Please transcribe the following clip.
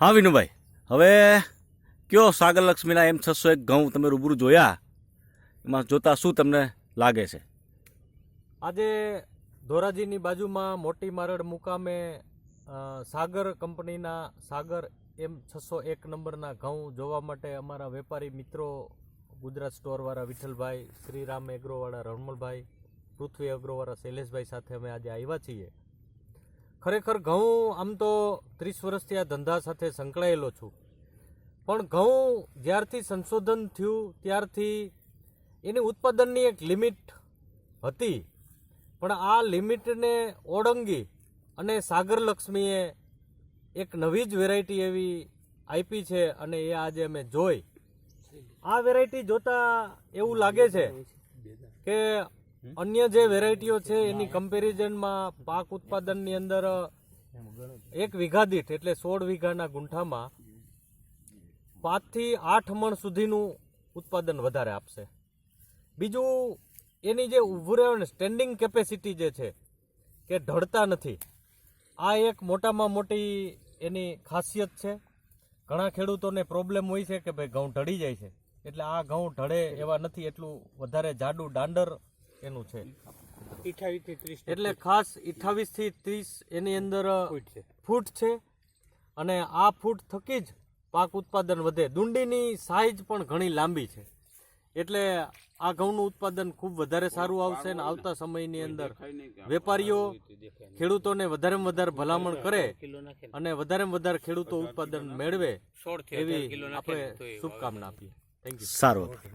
હા, વિનુભાઈ. હવે કયો સાગર લક્ષ્મીના એમ છસો એક ઘઉં તમે રૂબરૂ જોયા? એમાં જોતા શું તમને લાગે છે? આજે ધોરાજીની બાજુમાં મોટી મારડ મુકામે સાગર કંપનીના સાગર એમ છસો એક નંબરના ઘઉં જોવા માટે અમારા વેપારી મિત્રો, ગુજરાત સ્ટોરવાળા વિઠ્ઠલભાઈ, શ્રીરામ એગ્રોવાળા રણમલભાઈ, પૃથ્વી એગ્રોવાળા શૈલેષભાઈ સાથે અમે આજે આવ્યા છીએ. ખરેખર ઘઉં આમ તો ત્રીસ વર્ષથી આ ધંધા સાથે સંકળાયેલો છું. પણ ઘઉં જ્યારથી સંશોધન થયું, ત્યારથી એની ઉત્પાદનની એક લિમિટ હતી. પણ આ લિમિટને ઓળંગી અને સાગર લક્ષ્મીએ એક નવી જ વેરાયટી એવી આપી છે અને એ આજે અમે જોઈ. આ વેરાયટી જોતા એવું લાગે છે કે અન્ય જે વેરાયટીઓ છે, એની કમ્પેરિઝનમાં પાક ઉત્પાદનની અંદર એક વીઘા દીઠ, એટલે સોળ વીઘાના ગુંઠામાં પાંચથી આઠ મણ સુધીનું ઉત્પાદન વધારે આપશે. બીજું, એની જે ઉભરણ સ્ટેન્ડિંગ કેપેસિટી જે છે, કે ઢળતા નથી, આ એક મોટામાં મોટી એની ખાસિયત છે. ઘણા ખેડૂતોને પ્રોબ્લેમ હોય છે કે ભાઈ ઘઉં ઢળી જાય છે. એટલે આ ઘઉં ઢળે એવા નથી, એટલું વધારે જાડું દાંડર એનું છે. એટલે ખાસ 28 થી ત્રીસ એની અંદર ફૂટ છે. અને આ ફૂટ થકી જ પાક ઉત્પાદન વધે. દુંડીની સાઈઝ પણ ઘણી લાંબી છે. એટલે આ ઘઉંનું ઉત્પાદન ખૂબ વધારે સારું આવશે અને આવતા સમયની અંદર વેપારીઓ ખેડૂતોને વધારેમાં વધારે ભલામણ કરે અને વધારેમાં વધારે ખેડૂતો ઉત્પાદન મેળવે એવી આપણે શુભકામના આપીએ. થેન્ક યુ સારું.